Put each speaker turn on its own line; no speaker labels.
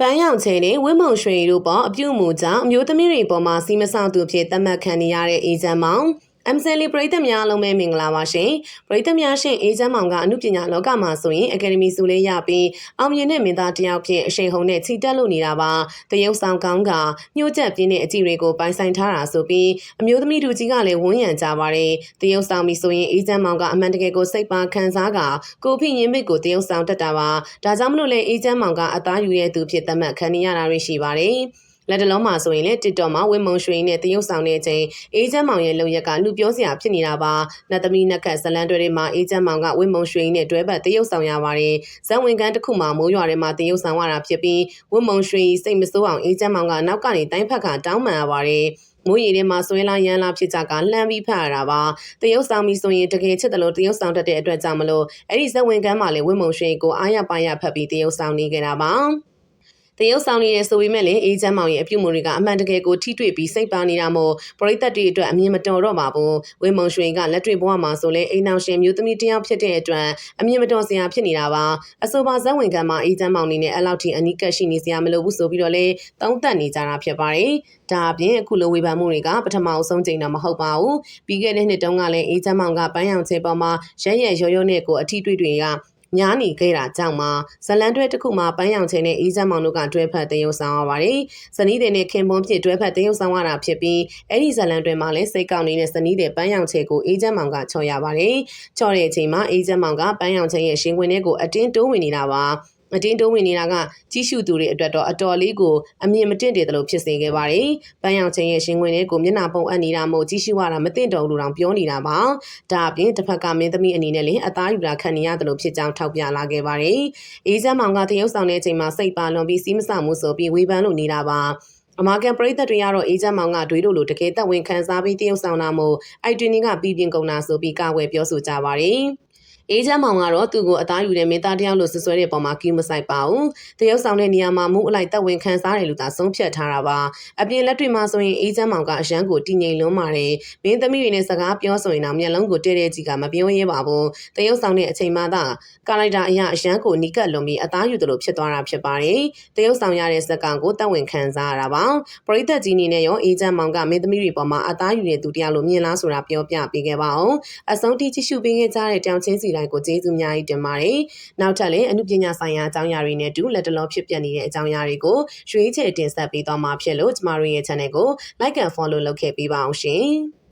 ပန်းရောင်ချဲနဲ့ဝင်းမုံရွှေတို့ပေါ်အပြုတ်မှုကြောင့်အမျိုးသမီးတွေပေါ်မှာစီမဆောင်သူဖြစ်သတ်မှတ်ခံနေရတဲ့အေဂျင့်မောင် အမ်ဆယ်လီပရိသတ်များအားလုံးပဲမင်္ဂလာပါရှင်ပရိသတ်များရှင်အေဂျင့်မောင်ကအမှုပညာလောကမှာဆိုရင်အကယ်ဒမီဆုလေးရပြီးအောင်မြင်တဲ့မင်းသားတစ်ယောက်ဖြစ်အရှိန်ဟုန်နဲ့ခြိတက်လို့နေတာပါတရုတ်ဆောင်ကောင်းကညှို့ချက်ပြင်းတဲ့အကြည့်တွေကိုပိုင်ဆိုင်ထားတာဆိုပြီးအမျိုးသမီးတို့ကြီးကလည်းဝန်းရံကြပါတယ်တရုတ်ဆောင်ပြီဆိုရင်အေဂျင့်မောင်ကအမှန်တကယ်ကိုစိတ်ပါခံစားကကိုဖိရင်မစ်ကိုတရုတ်ဆောင်တတ်တာပါဒါကြောင့်မလို့လေအေဂျင့်မောင်ကအသားယူရဲ့သူဖြစ်သတ်မှတ်ခံနေရတာတွေရှိပါတယ် လက်တလုံးမှာဆိုရင်လည်း TikTok မှာဝင်းမုံရွှေနဲ့တရုတ်ဆောင်တဲ့အချိန်အေဂျင့်မောင်ရဲ့လုံရက်ကလူပြောစရာဖြစ်နေတာပါ။လက်သမီးနက်ခတ်ဇလန်တွေထဲမှာအေဂျင့်မောင်ကဝင်းမုံရွှေနဲ့တွဲပတ်တရုတ်ဆောင်ရပါတယ်။ဇက်ဝင်ကန်းတစ်ခုမှာမိုးရွာထဲမှာတရုတ်ဆောင်ရတာဖြစ်ပြီးဝင်းမုံရွှေစိတ်မဆိုးအောင်အေဂျင့်မောင်ကနောက်ကနေတိုင်းဖက်ကတောင်းပန်ရပါတယ်။မိုးရီထဲမှာဆွဲလာရန်လာဖြစ်ကြကလှမ်းပြီးဖတ်ရတာပါတရုတ်ဆောင်ပြီးဆိုရင်တကယ်ချစ်တယ်လို့တရုတ်ဆောင်တတ်တဲ့အတွက်ကြောင့်မလို့အဲ့ဒီဇက်ဝင်ကန်းမှာလေဝင်းမုံရွှေကိုအားရပါရဖတ်ပြီးတရုတ်ဆောင်နေကြတာပါ တရုတ်ဆောင်နေတယ်ဆိုပေမဲ့လည်းအေဂျင့်မောင်ရဲ့အပြုမူတွေကအမှန်တကယ်ကိုထိတွေ့ပြီးစိတ်ပါနေတာမို့ပရိသတ်တွေအတွက်အမြင်မတော်တော့ပါဘူးဝင်းမုံရွှေကလက်တွေ့ဘဝမှာဆိုလဲအိမ်အောင်ရှင်မျိုးသမီးတယောက်ဖြစ်တဲ့အတွက်အမြင်မတော်စရာဖြစ်နေတာပါအဆိုပါဇက်ဝင်ကမှာအေဂျင့်မောင်နေနဲ့အလောက်ထိအနီးကပ်ရှိနေစရာမလိုဘူးဆိုပြီးတော့လဲသုံးသပ်နေကြတာဖြစ်ပါတယ်ဒါအပြင်အခုလိုဝေဖန်မှုတွေကပထမအဆုံးချိန်တော့မဟုတ်ပါဘူးပြီးခဲ့တဲ့နှစ်တုန်းကလည်းအေဂျင့်မောင်ကပန်းရောင်ချေပေါ်မှာရဲရဲရောရောနဲ့ကိုအထီးတွေ့တွေက ညားနေခဲ့တာကြောင့်မှဇလန်တွဲတစ်ခုမှာပန်းရောင်ချင်းနဲ့အေးချမ်းမောင်တို့ကတွဲဖက်တရုပ်ဆောင်ရပါတယ်။ဇနီးတဲ့နဲ့ခင်ပွန်းဖြစ်တွဲဖက်တရုပ်ဆောင်ရတာဖြစ်ပြီးအဲ့ဒီဇလန်တွဲမှာလည်းစိတ်ကောက်နေတဲ့ဇနီးတဲ့ပန်းရောင်ချေကိုအေးချမ်းမောင်ကချော်ရပါတယ်။ချော်တဲ့အချိန်မှာအေးချမ်းမောင်ကပန်းရောင်ချင်းရဲ့ရှင်ခွင်ထဲကိုအတင်းတိုးဝင်နေတာပါ။ အတင်းတိုးဝင်နေတာကကြီးစုသူတွေအတွက်တော့အတော်လေးကိုအမြင်မတင့်တယ်လို့ဖြစ်စေခဲ့ပါတယ်။ပန်းရောင်ချင်းရဲ့ရှင်ဝင်လေးကိုမျက်နှာပုံအပ်နေတာမို့ကြီးစုရတာမတင့်တော်လို့တောင်ပြောနေတာပါ။ဒါအပြင်တစ်ဖက်ကမင်းသမီးအနေနဲ့လည်းအသားယူတာခံနေရတယ်လို့ဖြစ်ကြောင်းထောက်ပြလာခဲ့ပါတယ်။အေးချမ်းမောင်ကတရုတ်ဆောင်တဲ့အချိန်မှာစိတ်ပါလွန်ပြီးစီးမဆောင်မှုဆိုပြီးဝေဖန်လို့နေတာပါ။အမာကန်ပရိသတ်တွေကတော့အေဂျင့်မောင်ကတွေးလို့လို့တကယ်သက်ဝင်ခံစားပြီးတရုတ်ဆောင်တာမို့အိုက်တွင်ကပြီးပြင်းကုန်တာဆိုပြီးကာဝယ်ပြောဆိုကြပါတယ်။ အေးချမ်းမောင်ကတော့သူ့ကိုအသားယူတဲ့မင်းသားတယောက်လို့ဆွဆွဲတဲ့ပုံမှာကီးမဆိုင်ပါဘူး။တရုတ်ဆောင်တဲ့နေရာမှာမူးအလိုက်တက်ဝင်ခံစားတယ်လို့သာဆုံးဖြတ်ထားတာပါ။အပြင်လက်တွေမှာဆိုရင်အေးချမ်းမောင်ကအရန်ကိုတည်ငြိမ်လွန်းပါတယ်။မင်းသမီးတွေနဲ့စကားပြောဆိုရင်တော့မျက်လုံးကိုတဲတဲကြီးကမပြောရဲပါဘူး။တရုတ်ဆောင်တဲ့အချိန်မှသာကာလိုက်တာအရာအရန်ကိုနီးကပ်လွန်ပြီးအသားယူတယ်လို့ဖြစ်သွားတာဖြစ်ပါတယ်။တရုတ်ဆောင်ရတဲ့စကောင်ကိုတက်ဝင်ခံစားရတာပါ။ပရိသတ်ကြီးနေနဲ့ရောအေးချမ်းမောင်ကမင်းသမီးတွေပေါ်မှာအသားယူတဲ့သူတယောက်လို့မြင်လားဆိုတာပြောပြပေးခဲ့ပါအောင်။အဆုံးထိကြည့်ရှုပေးခဲ့ကြတဲ့တောင်ချင်းစီတိုင်းကိုကျေးဇူးများကြီးတင်ပါတယ်။နောက်ထပ်လည်းအမှုပညာဆိုင်ရာအကြောင်းအရာတွေနဲ့တူလက်တလောဖြစ်ပျက်နေတဲ့အကြောင်းအရာတွေကိုရွေးချယ်တင်ဆက်ပေးသွားမှာဖြစ်လို့ကျမတို့ရဲ့ channel ကို like and follow လုပ်ခဲ့ပေးပါအောင်ရှင်။